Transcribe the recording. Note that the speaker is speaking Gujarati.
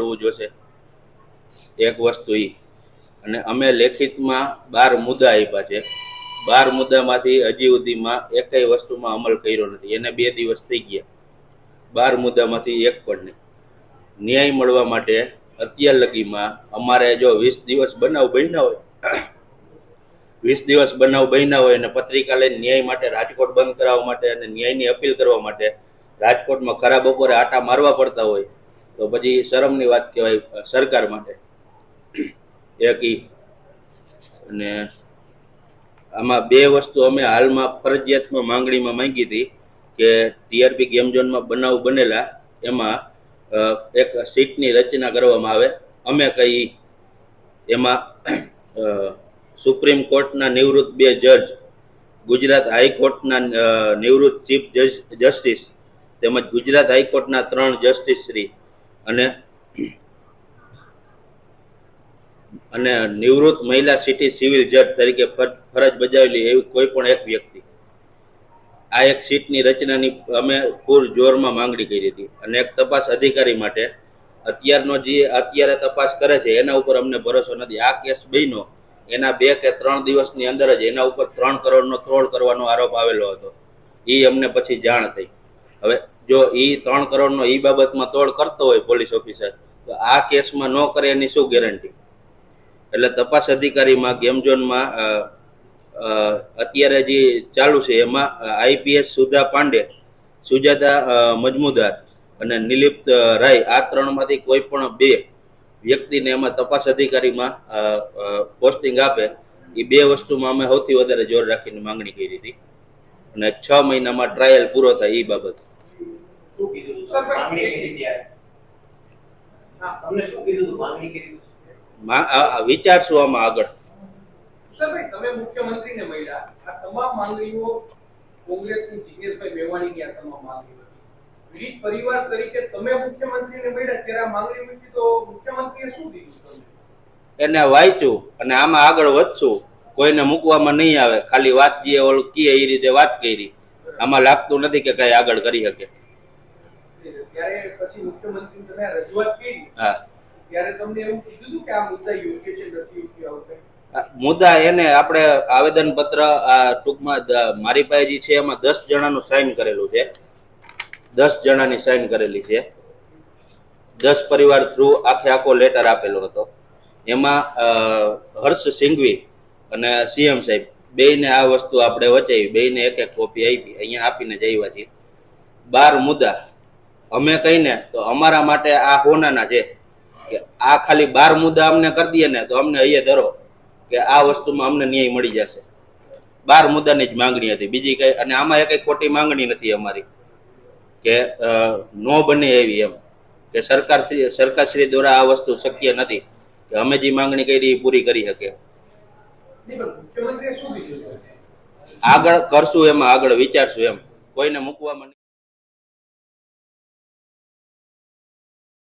કરવું જોશે. એક વસ્તુ એ અને અમે લેખિતમાં બાર મુદ્દા આપ્યા છે. બાર મુદ્દામાંથી હજી સુધીમાં એકેય વસ્તુમાં અમલ કર્યો નથી. એને બે દિવસ થઈ ગયા. બાર મુદ્દામાંથી એક પણ નહીં. ન્યાય મળવા માટે અત્યાર લગીમાં અમારે જો વીસ દિવસ બનાવ બન્યા હોય, વીસ દિવસ બનાવ બન્યા હોય અને પત્રિકા લઈને ન્યાય માટે રાજકોટ બંધ કરાવવા માટે અને ન્યાયની અપીલ કરવા માટે રાજકોટમાં ખરા બપોરે આટા મારવા પડતા હોય તો પછી શરમની વાત કહેવાય સરકાર માટે. એક ઈ. અને આમાં બે વસ્તુ અમે હાલમાં ફરજિયાતમાં માંગણીમાં માંગી હતી કે ટીઆરપી ગેમ ઝોનમાં બનાવ બનેલા એમાં એક સીટની રચના કરવામાં આવે. અમે કહી એમાં સુપ્રીમ કોર્ટના નિવૃત્ત બે જજ, ગુજરાત હાઈકોર્ટના નિવૃત્ત ચીફ જસ્ટિસ તેમજ ગુજરાત હાઈકોર્ટના ત્રણ જસ્ટિસ શ્રી અને અને નિવૃત્ત મહિલા સિટી સિવિલ જજ તરીકે ફરજ બજાવેલી એવી કોઈ પણ એક વ્યક્તિ. આ એક સીટની રચનાની અમે પૂર જોરમાં માંગણી કરી હતી અને એક તપાસ અધિકારી માટે અત્યારનો જે, અત્યારે તપાસ કરે છે, એના ઉપર અમને ભરોસો નથી. આ કેસ બન્યો, એના બે કે ત્રણ દિવસની અંદર જ એના ઉપર ત્રણ કરોડનો તોડ કરવાનો આરોપ આવેલો હતો. એ અમને પછી જાણ થઈ. હવે જો એ ત્રણ કરોડનો એ બાબતમાં તોડ કરતો હોય પોલીસ ઓફિસર, તો આ કેસમાં ન કરે એની શું ગેરંટી એટલે તપાસ અધિકારીમાં ગેમ ઝોનમાં અત્યારે જે ચાલુ છે, એમાં આઈપીએસ સુધા પાંડે, સુજાતા મજમુદાર અને નિલિપ્ત રાય, આ ત્રણમાંથી કોઈ પણ બે વ્યક્તિને એમાં તપાસ અધિકારીમાં પોસ્ટિંગ આપે એ બે વસ્તુમાં અમે સૌથી વધારે જોર રાખીને માંગણી કરી હતી. અને છ મહિનામાં ટ્રાયલ પૂરો થાય એ બાબત. શું કીધું હતું તમે માંગણી કરી ત્યારે. તમને શું કીધું હતું માંગણી કરી હતું? મા- આ- આ વિચારશું આમાં આગળ. સરભાઈ તમે મુખ્યમંત્રીને મળ્યા. આ તમામ માંગણીઓ કોંગ્રેસની જિગ્નેશભાઈ મેવાણીની આ તમામ માંગણીઓ હતી. પરિવાર તરીકે તમે મુખ્યમંત્રીને મળ્યા ત્યારે આ માંગણી મૂકી તો મુખ્યમંત્રીએ શું કીધું એને વાંચ્યું અને આમાં આગળ વધશું. કોઈને મૂકવામાં નહીં આવે. ખાલી વાત જે ઓલું કીએ એ રીતે વાત કરી. આમાં લાગતું નથી કે કઈ આગળ કરી શકે. ત્યારે પછી મુખ્યમંત્રી તમે રજૂઆત કરી. હા. ત્યારે તમને એવું કીધું કે આ મુદ્દા યોગ્ય છે નથી યોગ્ય આવું મુદ્દા એને આપણે આવેદન પત્ર આ ટૂંકમાં મારી પાસે જે છે એમાં દસ જણાનું સાઇન કરેલું છે. દસ જણાની સાઇન કરેલી છે. દસ પરિવાર થ્રુ આખે આખો લેટર આપેલો હતો. એમાં હર્ષ સિંઘવી અને સીએમ સાહેબ બેયને આ વસ્તુ આપણે વચાવી બેયને એક એક કોપી આપી અહીંયા આપીને જ આવ્યા છીએ બાર મુદ્દા. અમે કહીને તો અમારા માટે આ હોનાના છે કે આ ખાલી બાર મુદ્દા અમને કરી દઈએ ને તો અમને અહીંયા ધરો કે આ વસ્તુમાં અમને ન્યાય મળી જશે બાર મુદ્દાની જ માંગણી હતી બીજી કઈ અને આમાં એ કઈ ખોટી માંગણી નથી અમારી કે નો બને એવી એમ કે સરકાર સરકારશ્રી દ્વારા આ વસ્તુ શક્ય નથી કે અમે જે માંગણી કરી એ પૂરી કરી શકે? આગળ કરશું એમાં આગળ વિચારશું એમ કોઈને મૂકવામાં નહીં.